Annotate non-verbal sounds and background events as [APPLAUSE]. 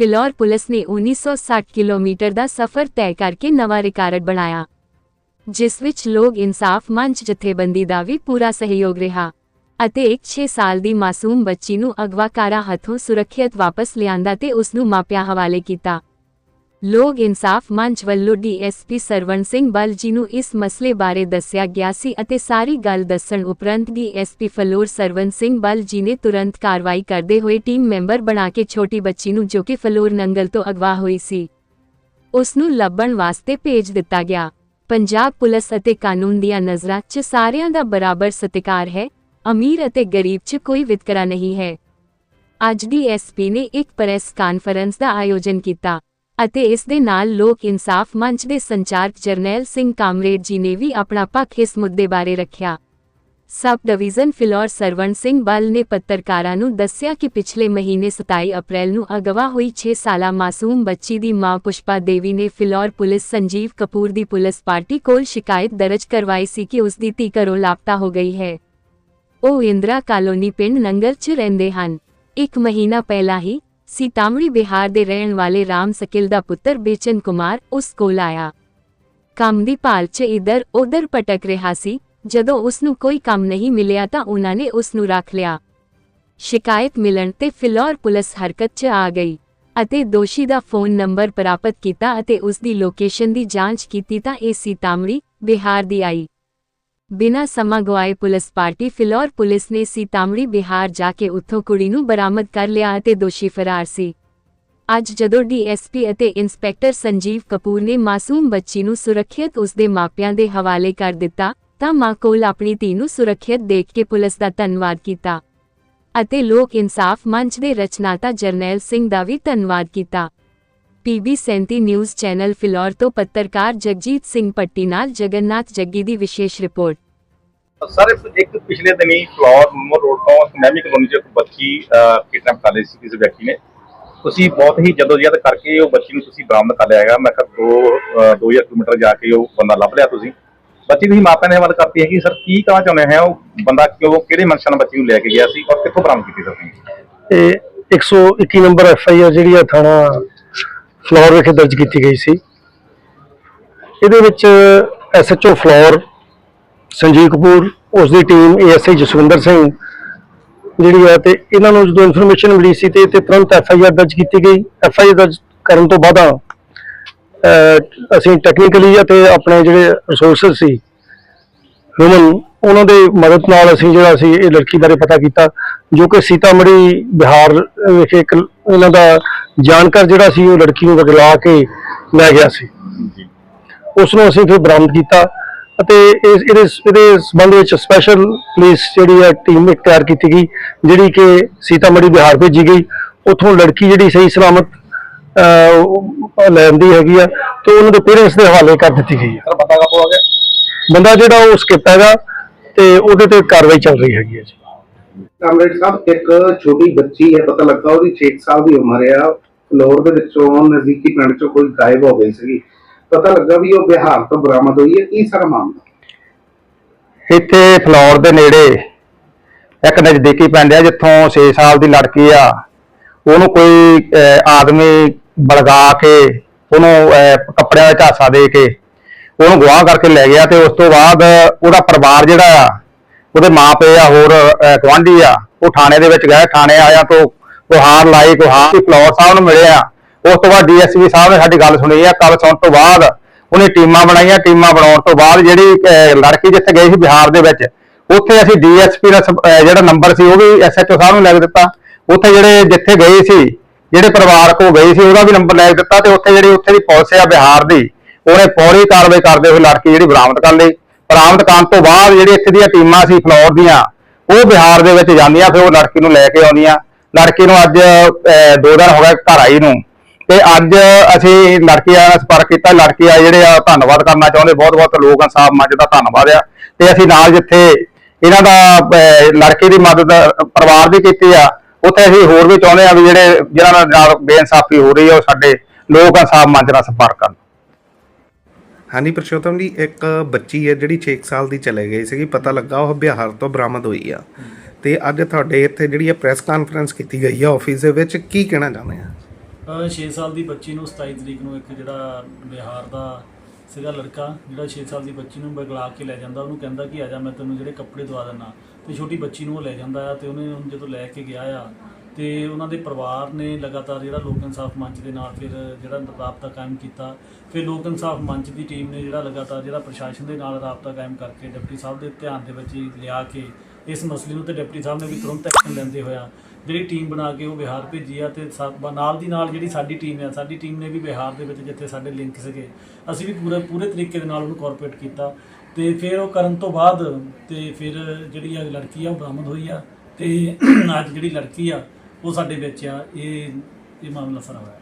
Phillaur police ਨੇ 1960 kilometre ਦਾ ਸਫ਼ਰ ਤੈਅ ਕਰਕੇ ਨਵਾਂ ਰਿਕਾਰਡ ਬਣਾਇਆ, ਜਿਸ ਵਿੱਚ ਲੋਕ ਇਨਸਾਫ ਮੰਚ ਜਥੇਬੰਦੀ ਦਾ ਵੀ ਪੂਰਾ ਸਹਿਯੋਗ ਰਿਹਾ ਅਤੇ ਇੱਕ 6 ਸਾਲ ਦੀ ਮਾਸੂਮ ਬੱਚੀ ਨੂੰ ਅਗਵਾਕਾਰਾਂ ਹੱਥੋਂ ਸੁਰੱਖਿਅਤ ਵਾਪਸ ਲਿਆਂਦਾ ਤੇ ਉਸ ਨੂੰ ਮਾਪਿਆਂ ਹਵਾਲੇ ਕੀਤਾ। ਲੋਕ ਇਨਸਾਫ ਮੰਚ ਵੱਲੋਂ ਡੀਐਸਪੀ ਸਰਵਣ ਸਿੰਘ ਬਲ ਜੀ ਨੂੰ ਇਸ ਮਸਲੇ ਬਾਰੇ ਦੱਸਿਆ ਗਿਆ ਸੀ ਅਤੇ ਸਾਰੀ ਗੱਲ ਦੱਸਣ ਉਪਰੰਤ ਡੀਐਸਪੀ ਫਲੋਰ ਸਰਵਣ ਸਿੰਘ ਬਲ ਜੀ ਨੇ ਤੁਰੰਤ ਕਾਰਵਾਈ ਕਰਦੇ ਹੋਏ ਟੀਮ ਮੈਂਬਰ ਬਣਾ ਕੇ ਛੋਟੀ ਬੱਚੀ ਨੂੰ ਜੋ ਕਿ ਫਲੋਰ ਨੰਗਲ ਤੋਂ ਅਗਵਾ ਹੋਈ ਸੀ ਉਸ ਨੂੰ ਲੱਭਣ ਵਾਸਤੇ ਭੇਜ ਦਿੱਤਾ ਗਿਆ। ਪੰਜਾਬ ਪੁਲਿਸ ਅਤੇ ਕਾਨੂੰਨ ਦੀਆਂ ਨਜ਼ਰਾਂ 'ਚ ਸਾਰਿਆਂ ਦਾ ਬਰਾਬਰ ਸਤਿਕਾਰ ਹੈ, ਅਮੀਰ ਅਤੇ ਗਰੀਬ 'ਚ ਕੋਈ ਵਿਤਕਰਾ ਨਹੀਂ ਹੈ। ਅੱਜ ਡੀਐਸਪੀ ਨੇ ਇੱਕ ਪ੍ਰੈਸ ਕਾਨਫਰੰਸ ਦਾ ਆਯੋਜਨ ਕੀਤਾ। ਅਤੇ ਇਸ ਦੇ ਨਾਲ ਲੋਕ ਇਨਸਾਫ ਮੰਚ ਦੇ ਸੰਚਾਰਕ ਜਰਨੈਲ ਸਿੰਘ ਕਾਮਰੇਡ ਜੀ ਨੇ ਵੀ ਆਪਣਾ ਪੱਖ ਇਸ ਮੁੱਦੇ ਬਾਰੇ ਰੱਖਿਆ। ਸਬ ਡਿਵੀਜ਼ਨ ਫਿਲੌਰ ਸਰਵਣ ਸਿੰਘ ਬਲ ਨੇ ਪੱਤਰਕਾਰਾਂ ਨੂੰ ਦੱਸਿਆ ਕਿ ਪਿਛਲੇ ਮਹੀਨੇ 27 ਅਪ੍ਰੈਲ ਨੂੰ ਅਗਵਾ ਹੋਈ 6 ਸਾਲਾ ਮਾਸੂਮ ਬੱਚੀ ਦੀ ਮਾਂ ਪੁਸ਼ਪਾ ਦੇਵੀ ਨੇ ਫਿਲੌਰ ਪੁਲਿਸ ਸੰਜੀਵ ਕਪੂਰ ਦੀ ਪੁਲਿਸ ਪਾਰਟੀ ਕੋਲ ਸ਼ਿਕਾਇਤ ਦਰਜ ਕਰਵਾਈ ਸੀ ਕਿ ਉਸ ਦੀ ਧੀ ਘਰੋਂ ਲਾਪਤਾ ਹੋ ਗਈ ਹੈ। ਉਹ ਇੰਦਰਾ ਕਾਲੋਨੀ ਪਿੰਡ ਨੰਗਲ 'ਚ ਰਹਿੰਦੇ ਹਨ। ਇੱਕ ਮਹੀਨਾ ਪਹਿਲਾਂ ਹੀ ਸੀਤਾਮੜੀ ਬਿਹਾਰ ਦੇ ਰਹਿਣ ਵਾਲੇ ਰਾਮ ਸਕਿਲ ਦਾ ਪੁੱਤਰ ਬੇਚਨ ਕੁਮਾਰ ਉਸ ਕੋਲ ਆਇਆ। ਕੰਮ ਦੀ ਭਾਲ 'ਚ ਇਧਰ ਉਧਰ ਭਟਕ ਰਿਹਾ ਸੀ। ਜਦੋਂ ਉਸ ਨੂੰ ਕੋਈ ਕੰਮ ਨਹੀਂ ਮਿਲਿਆ ਤਾਂ ਉਹਨਾਂ ਨੇ ਉਸ ਨੂੰ ਰੱਖ ਲਿਆ। ਸ਼ਿਕਾਇਤ ਮਿਲਣ ਤੇ ਫਿਲੌਰ ਪੁਲਿਸ ਹਰਕਤ 'ਚ ਆ ਗਈ ਅਤੇ ਦੋਸ਼ੀ ਦਾ ਫੋਨ ਨੰਬਰ ਪ੍ਰਾਪਤ ਕੀਤਾ ਅਤੇ ਉਸ ਦੀ ਲੋਕੇਸ਼ਨ ਦੀ ਜਾਂਚ ਕੀਤੀ ਤਾਂ ਇਹ ਸੀਤਾਮੜੀ ਬਿਹਾਰ ਦੀ ਆਈ। ਬਿਨਾਂ ਸਮਾਂ ਗਵਾਏ ਪੁਲਿਸ ਪਾਰਟੀ ਫਿਲੌਰ ਪੁਲਿਸ ਨੇ ਸੀਤਾਮੜੀ ਬਿਹਾਰ ਜਾ ਕੇ ਉੱਥੋਂ ਕੁੜੀ ਨੂੰ ਬਰਾਮਦ ਕਰ ਲਿਆ ਅਤੇ ਦੋਸ਼ੀ ਫਰਾਰ ਸੀ। ਅੱਜ ਜਦੋਂ ਡੀਐਸਪੀ ਅਤੇ ਇੰਸਪੈਕਟਰ ਸੰਜੀਵ ਕਪੂਰ ਨੇ ਮਾਸੂਮ ਬੱਚੀ ਨੂੰ ਸੁਰੱਖਿਅਤ ਉਸਦੇ ਮਾਪਿਆਂ ਦੇ ਹਵਾਲੇ ਕਰ ਦਿੱਤਾ, ਤਾਂ ਮਾਂ ਕੋਲ ਆਪਣੀ ਧੀ ਨੂੰ ਸੁਰੱਖਿਅਤ ਦੇਖ ਕੇ ਪੁਲਿਸ ਦਾ ਧੰਨਵਾਦ ਕੀਤਾ ਅਤੇ ਲੋਕ ਇਨਸਾਫ ਮੰਚ ਦੇ ਰਚਨਾਤਾ ਜਰਨੈਲ ਸਿੰਘ ਦਾ ਵੀ ਧੰਨਵਾਦ ਕੀਤਾ। ਪੀਬੀ 37 ਨਿਊਜ਼ ਚੈਨਲ ਫਿਲੌਰ ਤੋਂ ਪੱਤਰਕਾਰ ਜਗਜੀਤ ਸਿੰਘ ਪੱਟੀ ਨਾਲ ਜਗਨਨਾਥ ਜੱਗੀ ਦੀ ਵਿਸ਼ੇਸ਼ ਰਿਪੋਰਟ। ਸਰ ਇੱਕ ਪਿਛਲੇ ਦਿਨੀ ਫਲੋਰ ਮੋਰ ਰੋਡ ਤੋਂ ਮੈਮੀ ਕਲੋਨੀ ਚ ਇੱਕ ਬੱਚੀ ਕਿਡਨੈਪ ਕਰ ਲਈ ਸੀ ਕਿਸੇ ਵਿਅਕਤੀ ਨੇ। ਤੁਸੀਂ ਬਹੁਤ ਹੀ ਜਦੋਜਹਿਦ ਕਰਕੇ ਉਹ ਬੱਚੀ ਨੂੰ ਤੁਸੀਂ ਬਰਾਮਦ ਕਰ ਲਿਆ ਹੈਗਾ। ਮੈਂ ਕਿਹਾ ਦੋ ਅਹ, ਦੋ ਹਜ਼ਾਰ ਕਿਲੋਮੀਟਰ ਜਾ ਕੇ ਉਹ ਬੰਦਾ ਲੱਭ ਲਿਆ ਤੁਸੀਂ। ਬੱਚੀ ਤੁਸੀਂ ਮਾਪਿਆਂ ਨੇ ਹਵਾਲੇ ਕਰਤੀ ਹੈਗੀ। ਸਰ ਕੀ ਕਹਿਣਾ ਚਾਹੁੰਦੇ ਹੈ ਉਹ ਬੰਦਾ? ਕਿਉਂ ਕਿਹੜੇ ਮਨਸ਼ਾ ਨਾਲ ਬੱਚੀ ਨੂੰ ਲੈ ਕੇ ਗਿਆ ਸੀ ਔਰ ਕਿੱਥੋਂ ਬਰਾਮਦ ਕੀਤੀ ਸਰ ਤੁਸੀਂ? ਇਹ 121 ਨੰਬਰ ਐਫ ਆਈ ਆਰ ਜਿਹੜੀ ਆ ਥਾਣਾ ਫਲੋਰ ਵਿਖੇ ਦਰਜ ਕੀਤੀ ਗਈ ਸੀ। ਇਹਦੇ ਵਿੱਚ S H O Phillaur, Sanjeev Kapoor ਉਸ ਦੀ ਟੀਮ ਏਐਸਆਈ ਜਸਵਿੰਦਰ ਸਿੰਘ ਜਿਹੜੀ ਹੈ ਤੇ ਇਹਨਾਂ ਨੂੰ ਜਦੋਂ ਇਨਫੋਰਮੇਸ਼ਨ ਮਿਲੀ ਸੀ ਤੇ ਤੇ ਤੁਰੰਤ ਐਫ ਆਈ ਆਰ ਦਰਜ ਕੀਤੀ ਗਈ। ਐਫ ਆਈ ਆਰ ਦਰਜ ਕਰਨ ਤੋਂ ਬਾਅਦ ਅਸੀਂ ਟੈਕਨੀਕਲੀ ਅਤੇ ਆਪਣੇ ਜਿਹੜੇ ਰਿਸੋਰਸਸ ਸੀ ਹਿਊਮਨ ਉਹਨਾਂ ਦੇ ਮਦਦ ਨਾਲ ਅਸੀਂ ਜਿਹੜਾ ਸੀ ਇਹ ਲੜਕੀ ਬਾਰੇ ਪਤਾ ਕੀਤਾ, ਜੋ ਕਿ ਸੀਤਾਮੜੀ ਬਿਹਾਰ ਵਿਖੇ ਇੱਕ ਇਹਨਾਂ ਦਾ ਜਾਣਕਾਰ ਜਿਹੜਾ ਸੀ ਉਹ ਲੜਕੀ ਨੂੰ ਵਗਲਾ ਕੇ ਲੈ ਗਿਆ ਸੀ। ਉਸ ਨੂੰ ਅਸੀਂ ਫਿਰ ਬਰਾਮਦ ਕੀਤਾ ਅਤੇ ਇਸ ਇਹਦੇ ਇਹਦੇ ਸੰਬੰਧ ਵਿੱਚ ਸਪੈਸ਼ਲ ਪੁਲਿਸ ਜਿਹੜੀ ਹੈ ਟੀਮ ਇੱਕ ਤਿਆਰ ਕੀਤੀ ਗਈ ਜਿਹੜੀ ਕਿ ਸੀਤਾਮੜੀ ਬਿਹਾਰ ਭੇਜੀ ਗਈ। ਉੱਥੋਂ ਲੜਕੀ ਜਿਹੜੀ ਸਹੀ ਸਲਾਮਤ ਲੈਂਦੀ ਹੈਗੀ ਆ ਤੇ ਉਹਨਾਂ ਦੇ ਪੇਰੈਂਟਸ ਦੇ ਹਵਾਲੇ ਕਰ ਦਿੱਤੀ ਗਈ ਹੈ ਬੰਦਾ ਕਦੋਂ ਆ ਗਿਆ? ਬੰਦਾ ਜਿਹੜਾ ਉਹ ਸਕਿਪ ਹੈਗਾ ਤੇ ਉਹਦੇ ਤੇ ਕਾਰਵਾਈ ਚੱਲ ਰਹੀ ਹੈਗੀ ਹੈ ਜੀ। ਕਾਮਰੇਡ ਸਾਹਿਬ ਇੱਕ ਛੋਟੀ ਬੱਚੀ ਹੈ ਪਤਾ ਲੱਗਾ ਉਹਦੀ 6 ਸਾਲ ਦੀ ਉਮਰ ਆ। ਫਲੋਰ ਦੇ ਵਿੱਚੋਂ ਨਜ਼ਦੀਕੀ ਪਿੰਡ ਚੋਂ ਕੋਈ ਗਾਇਬ ਹੋ ਗਈ ਸੀਗੀ। ਪਤਾ ਲੱਗਾ ਵੀ ਉਹ ਬਿਹਾਰ ਤੋਂ ਬਰਾਮਦ ਹੋਈ ਹੈ। ਕੀ ਸਾਰਾ ਮਾਮਲਾ? ਇੱਥੇ ਫਲੌਰ ਦੇ ਨੇੜੇ ਇੱਕ ਨਜ਼ਦੀਕੀ ਪਿੰਡ ਆ ਜਿੱਥੋਂ 6 ਸਾਲ ਦੀ ਲੜਕੀ ਆ। ਉਹਨੂੰ ਕੋਈ ਆਦਮੀ ਬਲਗਾ ਕੇ ਉਹਨੂੰ ਕੱਪੜਿਆਂ ਦਾ ਝਾਸਾ ਦੇ ਕੇ ਉਹਨੂੰ ਗਵਾਹ ਕਰਕੇ ਲੈ ਗਿਆ ਤੇ ਉਸ ਤੋਂ ਬਾਅਦ ਉਹਦਾ ਪਰਿਵਾਰ ਜਿਹੜਾ ਆ ਉਹਦੇ ਮਾਪੇ ਆ ਹੋਰ ਅਹ, ਗੁਆਂਢੀ ਆ ਉਹ ਥਾਣੇ ਦੇ ਵਿੱਚ ਗਏ। ਥਾਣੇ ਆਇਆ ਤੋਂ ਗੁਹਾਰ ਲਾਈ, ਗੁਹਾਰ ਦੀ ਫਲੌਰ ਸਾਹਿਬ ਨੂੰ ਮਿਲਿਆ। ਉਸ ਤੋਂ ਬਾਅਦ ਡੀਐਸਪੀ ਸਾਹਿਬ ਨੇ ਸਾਡੀ ਗੱਲ ਸੁਣੀ ਆ ਗੱਲ ਸੁਣਨ ਤੋਂ ਬਾਅਦ ਉਹਨੇ ਟੀਮਾਂ ਬਣਾਈਆਂ, ਟੀਮਾਂ ਬਣਾਉਣ ਤੋਂ ਬਾਅਦ ਜਿਹੜੀ ਲੜਕੀ ਜਿੱਥੇ ਗਈ ਸੀ ਬਿਹਾਰ ਦੇ ਵਿੱਚ, ਉੱਥੇ ਅਸੀਂ ਡੀਐਸਪੀ ਦਾ ਸੰ- ਜਿਹੜਾ ਨੰਬਰ ਸੀ ਉਹ ਵੀ ਐਸਐਚਓ ਸਾਹਿਬ ਨੂੰ ਲੈ ਕੇ ਦਿੱਤਾ। ਉੱਥੇ ਜਿਹੜੇ, ਜਿੱਥੇ ਗਏ ਸੀ, ਜਿਹੜੇ ਪਰਿਵਾਰ ਕੋ ਗਈ ਸੀ, ਉਹਦਾ ਵੀ ਨੰਬਰ ਲੈ ਕੇ ਦਿੱਤਾ ਤੇ ਉੱਥੇ ਜਿਹੜੀ, ਉੱਥੇ ਦੀ ਪੁਲਿਸ ਆ ਬਿਹਾਰ ਦੀ, ਉਹਨੇ ਫੌਰੀ ਕਾਰਵਾਈ ਕਰਦੇ ਹੋਏ ਲੜਕੀ ਜਿਹੜੀ ਬਰਾਮਦ ਕਰ ਲਈ। ਬਰਾਮਦ ਕਰਨ ਤੋਂ ਬਾਅਦ ਜਿਹੜੀ ਇੱਥੇ ਦੀਆਂ ਟੀਮਾਂ ਸੀ ਫਲੋਰ ਦੀਆਂ, ਉਹ ਬਿਹਾਰ ਦੇ ਵਿੱਚ ਜਾਂਦੀਆਂ, ਫਿਰ ਉਹ ਲੜਕੀ ਨੂੰ ਲੈ ਕੇ ਆਉਂਦੀਆਂ। ਲੜਕੀ ਨੂੰ ਅੱਜ ਅਹ, ਦੋ ਦਿਨ ਹੋ ਗਏ ਘਰ ਆਈ ਨੂੰ। ਤੇ ਅੱਜ ਅਸੀਂ ਲੜਕੀ ਆ ਸੰਪਰਕ ਕੀਤਾ। ਲੜਕੀ ਜਿਹੜੇ ਆ ਧੰਨਵਾਦ ਕਰਨਾ ਚਾਹੁੰਦੇ। ਬਹੁਤ ਬਹੁਤ ਲੋਕ ਇਨਸਾਫ ਮੰਚ ਦਾ ਧੰਨਵਾਦ ਆ। ਤੇ ਅਸੀਂ ਨਾਲ ਜਿੱਥੇ ਇਹਨਾਂ ਦਾ ਲੜਕੀ ਦੀ ਮਦਦ ਪਰਿਵਾਰ ਦੀ ਕੀਤੀ ਆ ਉੱਥੇ ਅਸੀਂ ਹੋਰ ਵੀ ਚਾਹੁੰਦੇ ਆ ਵੀ ਜਿਹੜੇ ਜਿਹਨਾਂ ਨਾਲ- ਬੇਇਨਸਾਫੀ ਹੋ ਰਹੀ ਆ ਉਹ ਸਾਡੇ ਲੋਕ ਇਨਸਾਫ ਮੰਚ ਨਾਲ ਸੰਪਰਕ ਕਰਨ। ਹਾਂਜੀ ਪ੍ਰਸ਼ੋਤਮ ਜੀ ਇੱਕ ਬੱਚੀ ਹੈ ਜਿਹੜੀ 6 ਸਾਲ ਦੀ ਚਲੇ ਗਈ ਸੀਗੀ। ਪਤਾ ਲੱਗਾ ਉਹ ਬਿਹਾਰ ਤੋਂ ਬਰਾਮਦ ਹੋਈ ਆ। ਤੇ ਅੱਜ ਤੁਹਾਡੇ ਇੱਥੇ ਜਿਹੜੀ ਹੈ ਪ੍ਰੈਸ ਕਾਨਫਰੰਸ ਕੀਤੀ ਗਈ ਆ ਆਫਿਸ ਦੇ ਵਿੱਚ, ਕੀ ਕਹਿਣਾ ਚਾਹੁੰਦੇ ਆ? 6 ਸਾਲ ਦੀ ਬੱਚੀ ਨੂੰ 27 ਤਰੀਕ ਨੂੰ ਇੱਕ ਜਿਹੜਾ ਬਿਹਾਰ ਦਾ ਸੀਗਾ ਲੜਕਾ, ਜਿਹੜਾ 6 ਸਾਲ ਦੀ ਬੱਚੀ ਨੂੰ ਬਗਲਾ ਕੇ ਲੈ ਜਾਂਦਾ, ਉਹਨੂੰ ਕਹਿੰਦਾ ਕਿ ਆ ਜਾ, ਮੈਂ ਤੈਨੂੰ ਜਿਹੜੇ ਕੱਪੜੇ ਦਵਾ ਦਿੰਦਾ ਤੇ ਛੋਟੀ ਬੱਚੀ ਨੂੰ ਉਹ ਲੈ ਜਾਂਦਾ ਆ ਤੇ ਉਹਨੇ ਉਹਨੂੰ ਜਦੋਂ ਲੈ ਕੇ ਗਿਆ ਆ, ਤੇ ਉਹਨਾਂ ਦੇ ਪਰਿਵਾਰ ਨੇ ਲਗਾਤਾਰ ਜਿਹੜਾ ਲੋਕ ਇਨਸਾਫ ਮੰਚ ਦੇ ਨਾਲ ਫਿਰ ਜਿਹੜਾ ਰਾਬਤਾ ਕਾਇਮ ਕੀਤਾ। ਫਿਰ ਲੋਕ ਇਨਸਾਫ ਮੰਚ ਦੀ ਟੀਮ ਨੇ ਜਿਹੜਾ ਲਗਾਤਾਰ ਜਿਹੜਾ ਪ੍ਰਸ਼ਾਸਨ ਦੇ ਨਾਲ ਰਾਬਤਾ ਕਾਇਮ ਕਰਕੇ, ਡਿਪਟੀ ਸਾਹਿਬ ਦੇ ਧਿਆਨ ਦੇ ਵਿੱਚ ਲਿਆ ਕੇ ਇਸ ਮਸਲੇ ਨੂੰ ਤੇ ਡਿਪਟੀ ਸਾਹਿਬ ਨੇ ਵੀ ਤੁਰੰਤ ਐਕਸ਼ਨ ਲੈਂਦੇ ਹੋਇਆ ਜਿਹੜੀ ਟੀਮ ਬਣਾ ਕੇ ਉਹ ਬਿਹਾਰ ਭੇਜੀ ਆ ਤੇ ਸਾ- ਨਾਲ ਦੀ ਨਾਲ ਜਿਹੜੀ ਸਾਡੀ ਟੀਮ ਆ, ਸਾਡੀ ਟੀਮ ਨੇ ਵੀ ਬਿਹਾਰ ਦੇ ਵਿੱਚ ਜਿੱਥੇ ਸਾਡੇ ਲਿੰਕ ਸੀਗੇ, ਅਸੀਂ ਵੀ ਪੂਰੇ ਪੂਰੇ ਤਰੀਕੇ ਦੇ ਨਾਲ ਉਹਨੂੰ ਕੋਆਪਰੇਟ ਕੀਤਾ। ਤੇ ਫਿਰ ਉਹ ਕਰਨ ਤੋਂ ਬਾਅਦ ਤੇ ਫਿਰ ਜਿਹੜੀ ਆ ਲੜਕੀ ਆ, ਉਹ ਬਰਾਮਦ ਹੋਈ ਆ ਤੇ [CLEARS THROAT] ਅੱਜ ਜਿਹੜੀ ਲੜਕੀ ਆ, ਉਹ ਸਾਡੇ ਵਿੱਚ ਆ। ਇਹ ਇਹ ਮਾਮਲਾ ਸਾਰਾ ਹੋਇਆ।